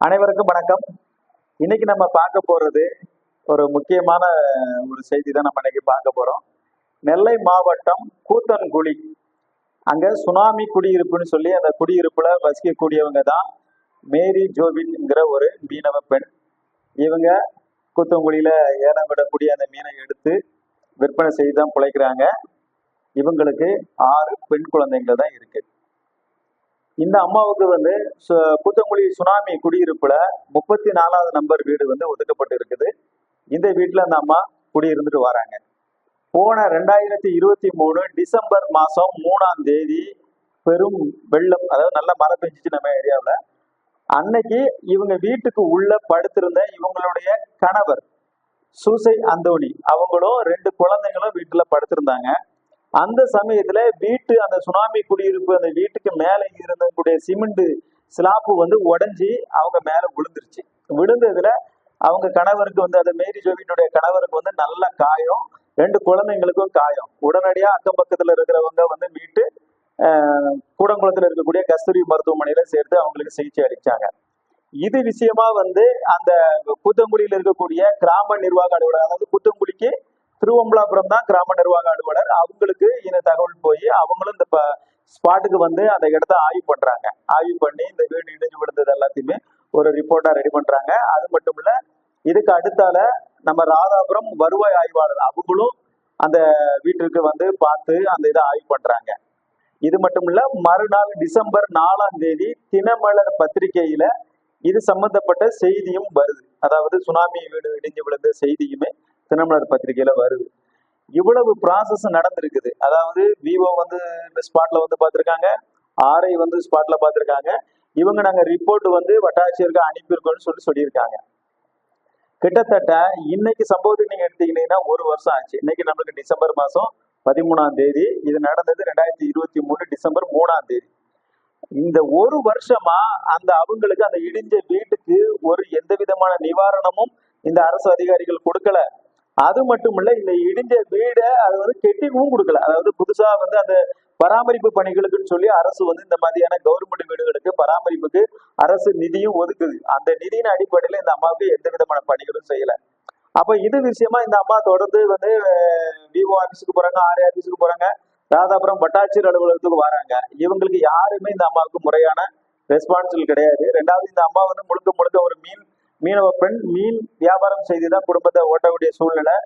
அனைவருக்கும் வணக்கம். இன்னைக்கு நம்ம பார்க்க போறது ஒரு முக்கியமான ஒரு செய்தி தான் நம்ம இன்னைக்கு பார்க்க போறோம். நெல்லை மாவட்டம் கூத்தன்குழி. அங்க சுனாமி குடியிருப்புன்னு சொல்லி அந்த குடியிருப்புல வசிக்கக்கூடியவங்க தான் மேரி ஜோபின்ங்கிற ஒரு மீனவ பெண். இவங்க கூத்தங்குழியில ஏலம் விடக்கூடிய அந்த மீனை எடுத்து விற்பனை செய்து தான் பிழைக்கிறாங்க. இவங்களுக்கு ஆறு பெண் குழந்தைங்க தான் இருக்கு. இந்த அம்மாவுக்கு வந்து சு- சுனாமி குடியிருப்புல முப்பத்தி நாலாவது நம்பர் வீடு வந்து ஒதுக்கப்பட்டு இருக்குது இந்த வீட்டுல அந்த அம்மா குடியிருந்துட்டு வராங்க. போன ரெண்டாயிரத்தி இருபத்தி மூணு டிசம்பர் மாசம் மூணாம் தேதி பெரும் வெள்ளம் அதாவது நல்ல மழை பெஞ்சிச்சு நம்ம ஏரியாவில். அன்னைக்கு இவங்க வீட்டுக்கு உள்ள படுத்திருந்த இவங்களுடைய கணவர் சூசை அந்தோணி அவங்களும் ரெண்டு குழந்தைங்களும் வீட்டுல படுத்திருந்தாங்க. அந்த சமயத்துல வீட்டு அந்த சுனாமி குடியிருப்பு அந்த வீட்டுக்கு மேல இருந்தக்கூடிய சிமெண்ட் ஸ்லாப்பு வந்து உடஞ்சி அவங்க மேல விழுந்துருச்சு. விழுந்ததுல அவங்க கணவருக்கு வந்து அந்த மேரி ஜோவினுடைய கணவருக்கு வந்து நல்ல காயம். ரெண்டு குழந்தைங்களுக்கும் காயம். உடனடியா அக்கம் பக்கத்துல இருக்கிறவங்க வந்து மீட்டு கூடங்குளத்துல இருக்கக்கூடிய கஸ்தூரி மருத்துவமனையில சேர்த்து அவங்களுக்கு சிகிச்சை அளிச்சாங்க. இது விஷயமா வந்து அந்த கூத்தங்குடியில் இருக்கக்கூடிய கிராம நிர்வாக அலுவலர் அதாவது கூத்தங்குடிக்கு திருவம்பலாபுரம் தான் கிராம நிர்வாக அலுவலர். அவங்களுக்கு இந்த தகவல் போய் அவங்களும் இந்த ஸ்பாட்டுக்கு வந்து அந்த இடத்த ஆய்வு பண்றாங்க. ஆய்வு பண்ணி இந்த வீடு இடிஞ்சு விழுந்தது எல்லாத்தையுமே ஒரு ரிப்போர்ட்டா ரெடி பண்றாங்க. அது மட்டும் இல்ல இதுக்கு அடுத்தால நம்ம ராதாபுரம் வருவாய் ஆய்வாளர் அவங்களும் அந்த வீட்டிற்கு வந்து பார்த்து அந்த இதை ஆய்வு பண்றாங்க. இது மட்டும் இல்ல மறுநாள் டிசம்பர் நாலாம் தேதி தினமலர் பத்திரிகையில இது சம்பந்தப்பட்ட செய்தியும் வருது. அதாவது சுனாமி வீடு இடிஞ்சு விழுந்த செய்தியுமே தினமலர் பத்திரிகையில வருது. இவ்வளவு ப்ராசஸ் நடந்திருக்குது. அதாவது விவோ வந்து இந்த ஸ்பாட்ல வந்து பார்த்திருக்காங்க. ஆர்ஐ வந்து ஸ்பாட்ல பார்த்திருக்காங்க. இவங்க நாங்க ரிப்போர்ட் வந்து வட்டாட்சியருக்கு அனுப்பியிருக்கோம்னு சொல்லி சொல்லியிருக்காங்க. கிட்டத்தட்ட இன்னைக்கு சம்பவத்துக்கு நீங்க எடுத்தீங்கன்னா ஒரு வருஷம் ஆச்சு. இன்னைக்கு நம்மளுக்கு டிசம்பர் மாசம் பதிமூணாம் தேதி. இது நடந்தது ரெண்டாயிரத்தி இருபத்தி மூணு டிசம்பர் மூணாம் தேதி. இந்த ஒரு வருஷமா அந்த அவங்களுக்கு அந்த இடிஞ்ச வீட்டுக்கு ஒரு எந்த விதமான நிவாரணமும் இந்த அரசு அதிகாரிகள் கொடுக்கல. அது மட்டும் இல்ல இந்த இடிஞ்ச வீடை அது வந்து கெட்டிவும் கொடுக்கல. அதாவது புதுசா வந்து அந்த பராமரிப்பு பணிகளுக்குன்னு சொல்லி அரசு வந்து இந்த மாதிரியான கவர்மெண்ட் வீடுகளுக்கு பராமரிப்புக்கு அரசு நிதியும் ஒதுக்குது. அந்த நிதியின் அடிப்படையில இந்த அம்மாவுக்கு எந்த விதமான பணிகளும் செய்யல. அப்ப இது விஷயமா இந்த அம்மா தொடர்ந்து வந்து விஓ ஆபீஸுக்கு போறாங்க ஆர்ஏ ஆபீஸுக்கு போறாங்க. ராதாபுரம் வட்டாட்சியர் அலுவலகத்துக்கு வராங்க. இவங்களுக்கு யாருமே இந்த அம்மாவுக்கு முறையான ரெஸ்பான்சிபிள் கிடையாது. ரெண்டாவது இந்த அம்மா வந்து முழுக்க முழுக்க ஒரு மீன் மீனவ பெண் மீன் வியாபாரம் செய்துதான் குடும்பத்தை ஓட்டக்கூடிய சூழ்நிலை.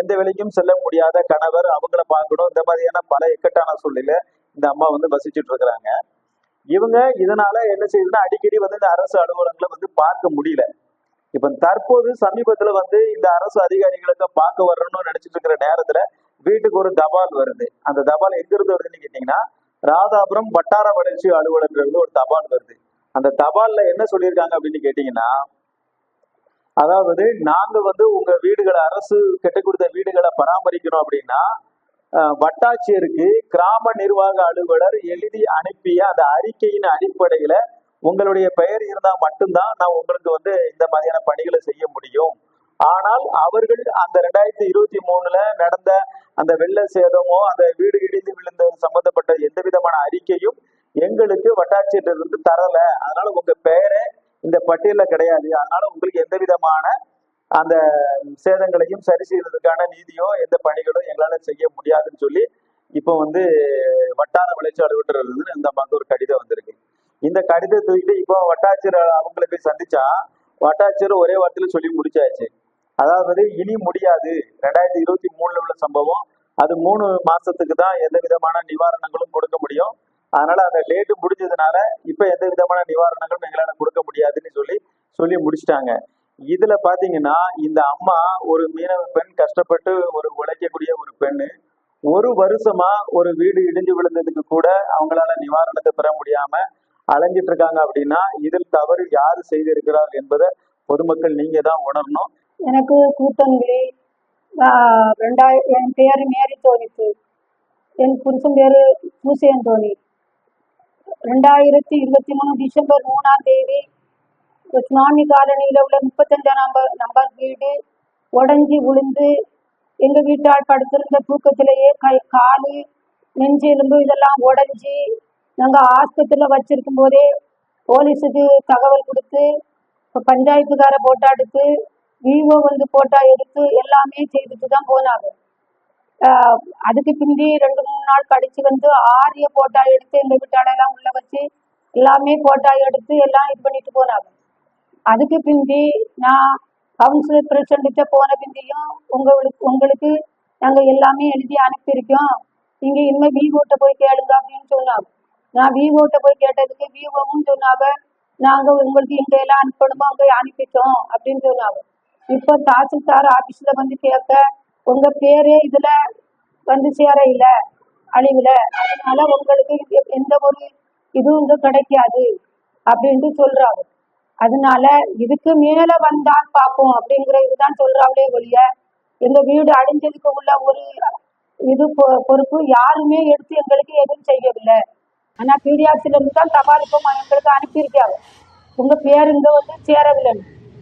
எந்த வேலைக்கும் செல்ல முடியாத கணவர் அவங்கள பார்க்கணும். இந்த மாதிரியான பல இக்கட்டான சூழ்நிலை இந்த அம்மா வந்து வசிச்சுட்டு இருக்கிறாங்க. இவங்க இதனால என்ன செய்யுதுன்னா அடிக்கடி வந்து இந்த அரசு அலுவலகங்களை வந்து பார்க்க முடியல. இப்ப தற்போது சமீபத்துல வந்து இந்த அரசு அதிகாரிகளுக்கு பார்க்க வரணும்னு நினைச்சிட்டு இருக்கிற நேரத்துல வீட்டுக்கு ஒரு தபால் வருது. அந்த தபால் எங்க இருந்து வருதுன்னு கேட்டீங்கன்னா ராதாபுரம் வட்டார வளர்ச்சி அலுவலகத்துல இருந்து ஒரு தபால் வருது. அந்த தபால்ல என்ன சொல்லியிருக்காங்க அப்படின்னு கேட்டீங்கன்னா அதாவது நாங்க வந்து உங்க வீடுகளை அரசு கெட்டு கொடுத்த வீடுகளை பராமரிக்கணும் அப்படின்னா வட்டாட்சியருக்கு கிராம நிர்வாக அலுவலர் எழுதி அனுப்பிய அந்த அறிக்கையின் அடிப்படையில உங்களுடைய பெயர் இருந்தா மட்டும்தான் நான் உங்களுக்கு வந்து இந்த மாதிரியான பணிகளை செய்ய முடியும். ஆனால் அவர்கள் அந்த ரெண்டாயிரத்தி இருபத்தி மூணுல நடந்த அந்த வெள்ள சேதமோ அந்த வீடு இடிந்து விழுந்த சம்பந்தப்பட்ட எந்த விதமான அறிக்கையும் எங்களுக்கு வட்டாட்சியர் இருந்து தரல. அதனால உங்க பெயரை இந்த பட்டியல கிடையாது. அதனால உங்களுக்கு எந்த விதமான அந்த சேதங்களையும் சரி செய்யறதுக்கான நீதியோ எந்த பணிகளோ எங்களால செய்ய முடியாதுன்னு சொல்லி இப்போ வந்து வட்டார வளர்ச்சி அலுவலர் இருந்து இந்த மாதிரி ஒரு கடிதம் வந்திருக்கு. இந்த கடிதத்தை தூக்கிட்டு இப்போ வட்டாட்சியர் அவங்களை போய் சந்திச்சா வட்டாட்சியர் ஒரே வார்த்தையில சொல்லி முடிச்சாச்சு. அதாவது இனி முடியாது. ரெண்டாயிரத்தி இருபத்தி மூணுல உள்ள சம்பவம் அது மூணு மாசத்துக்கு தான் எந்த விதமான நிவாரணங்களும் கொடுக்க முடியும். அதனால அந்த லேட்டு முடிஞ்சதுனால இப்ப எந்த விதமான நிவாரணங்களும் எங்களால கொடுக்க முடியாதுன்னு சொல்லி சொல்லி முடிச்சிட்டாங்க. இதுல பாத்தீங்கன்னா இந்த அம்மா ஒரு மீனவ பெண் கஷ்டப்பட்டு ஒரு உழைக்கக்கூடிய ஒரு பெண்ணு ஒரு வருஷமா ஒரு வீடு இடிஞ்சு விழுந்ததுக்கு கூட அவங்களால நிவாரணத்தை பெற முடியாம அலைஞ்சிட்டு இருக்காங்க அப்படின்னா இதில் தவறு யாரு செய்திருக்கிறார் என்பதை பொதுமக்கள் நீங்க தான் உணரணும். எனக்கு கூத்தங்குழி ரெண்டாயிரம் என் பேரு மேரி தோனிக்கு என் புருஷன் பேரு பூசேன் தோனி. ரெண்டாயிரத்தி இருபத்தி மூணு டிசம்பர் மூணாம் தேதி ஒரு சுனாமி காலனியில உள்ள முப்பத்தஞ்சாம் நம்பர் நம்பர் வீடு உடஞ்சி விழுந்து எங்க வீட்டால் படுத்திருந்த தூக்கத்திலேயே கை காலு நெஞ்செலும்பு இதெல்லாம் உடஞ்சி நாங்க ஆஸ்பத்திரியில வச்சிருக்கும் போதே போலீஸுக்கு தகவல் கொடுத்து இப்போ பஞ்சாயத்துக்கார போட்டா எடுத்து விஓ வந்து போட்டா எடுத்து எல்லாமே செய்துட்டு தான் போனாங்க. அதுக்கு பிந்தி ரெண்டு மூணு நாள் கழிச்சு வந்து ஆரிய போட்டா எடுத்து எங்க வீட்டாளெல்லாம் உள்ள வச்சு எல்லாமே போட்டா எடுத்து எல்லாம் இது பண்ணிட்டு போனாங்க. அதுக்கு பிந்தி நான் கவுன்சிலர் பிரசிடண்ட்ட போன பிந்தியும் உங்களுக்கு உங்களுக்கு நாங்க எல்லாமே எழுதி அனுப்பியிருக்கோம். நீங்க இனிமே விவோட்ட போய் கேளுங்க அப்படின்னு சொன்னாங்க. நான் விவோட்ட போய் கேட்டதுக்கு விவோவும் சொன்னாங்க. நாங்க உங்களுக்கு இங்க எல்லாம் அனுப்பணுமோ? அங்க அனுப்பிட்டோம் அப்படின்னு சொன்னாங்க. இப்போ தாசில்தார் ஆபீஸ்ல வந்து கேட்க உங்க பேரே இதுல வந்து சேர இல்ல அழிவுல. அதனால உங்களுக்கு எந்த ஒரு இதுவும் இங்க கிடைக்காது அப்படின்ட்டு சொல்றாங்க அதனால இதுக்கு மேல வந்தால் பார்ப்போம் அப்படிங்கிற இதுதான் சொல்றாங்களே ஒழிய எங்க வீடு அழிஞ்சதுக்கு உள்ள ஒரு இது பொ- பொறுப்பு யாருமே எடுத்து எங்களுக்கு எதுவும் செய்யவில்லை. ஆனா பிடிஆர்சில இருந்து தான் தபால் இப்போ எங்களுக்கு அனுப்பியிருக்காங்க. உங்க பேர் இங்க வந்து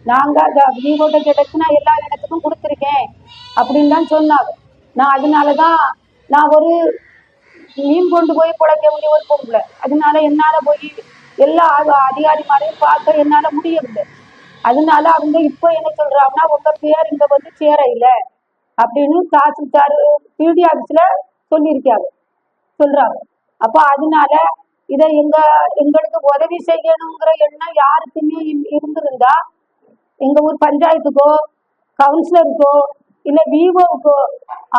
நாங்கள் நாங்க விவோட்ட கிடைச்சு நான் எல்லா இடத்துக்கும் கொடுத்துருக்கேன் அப்படின்னு தான் சொன்னாங்க. நான் அதனாலதான் நான் ஒரு மீன் கொண்டு போய் பிழைக்க வேண்டிய ஒரு பொம்பளை. அதனால என்னால போய் எல்லா அதிகாரி அதிகாரிமாரையும் பார்க்க என்னால முடியவில்லை. அதனால அவங்க இப்போ என்ன சொல்றாங்கன்னா உங்க பேர் இங்க வந்து சேர இல்லை. அப்படின்னு தாசில்தார் பிடி ஆபீஸ்ல சொல்லியிருக்காங்க. சொல்றாங்க. அப்ப அதனால இதை எங்க எங்களுக்கு உதவி செய்யணுங்கிற எண்ணம் யாருக்குமே இருந்திருந்தா எங்க ஊர் பஞ்சாயத்துக்கோ கவுன்சிலருக்கோ இல்ல விவோவுக்கோ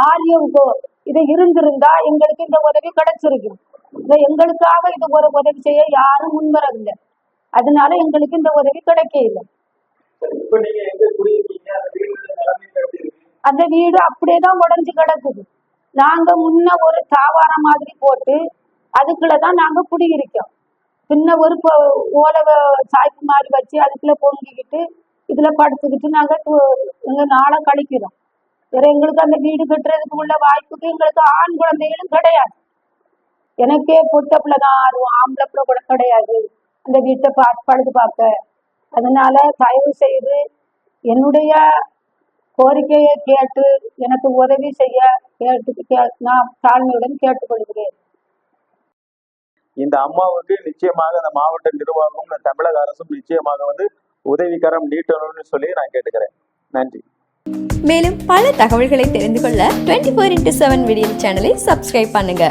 ஆர்யோவுக்கோ இது இருந்திருந்தா எங்களுக்கு இந்த உதவி கிடைச்சிருக்கும் எங்களுக்காக இது ஒரு உதவி செய்ய யாரும் முன்வரவில்லை. அதனால எங்களுக்கு இந்த உதவி கிடைக்க இல்லை அந்த வீடு நிலைமை எப்படி இருக்கு? அந்த வீடு அப்படியே தான் உடஞ்சு கிடக்குது. நாங்க முன்ன ஒரு தாவாரம் மாதிரி போட்டு அதுக்குள்ள தான் நாங்க குடியிருக்கோம். சின்ன ஒரு ஓலை சாய்ப்பு மாதிரி வச்சு அதுக்குள்ள பொங்கிக்கிட்டு இதுல படுத்துக்கிட்டு நாங்க எங்க நாளை கழிக்கிறோம். வேற எங்களுக்கு அந்த வீடு கட்டுறதுக்கு உள்ள வாய்ப்புக்கு எங்களுக்கு ஆண் குழந்தைகளும் கிடையாது. எனக்கே பொட்ட பிள்ளை தான் ஆம்பளை பிள்ளை கூட கிடையாது. அந்த வீட்டை பா பழுது பார்க்க. அதனால தயவு செய்து என்னுடைய கோரிக்கையை கேட்டு எனக்கு உதவி செய்ய கேட்டு கே- நான் தாழ்மையுடன் கேட்டுக்கொள்கிறேன். இந்த அம்மாவுக்கு நிச்சயமாக இந்த மாவட்ட நிர்வாகமும் தமிழக அரசும் நிச்சயமாக வந்து உதவிகரம் நீட்டணும்னு சொல்லி நான் கேட்டுக்கிறேன். நன்றி. மேலும் பல தகவல்களை தெரிந்து கொள்ள twenty four into seven video சேனலை சப்ஸ்கிரைப் பண்ணுங்க.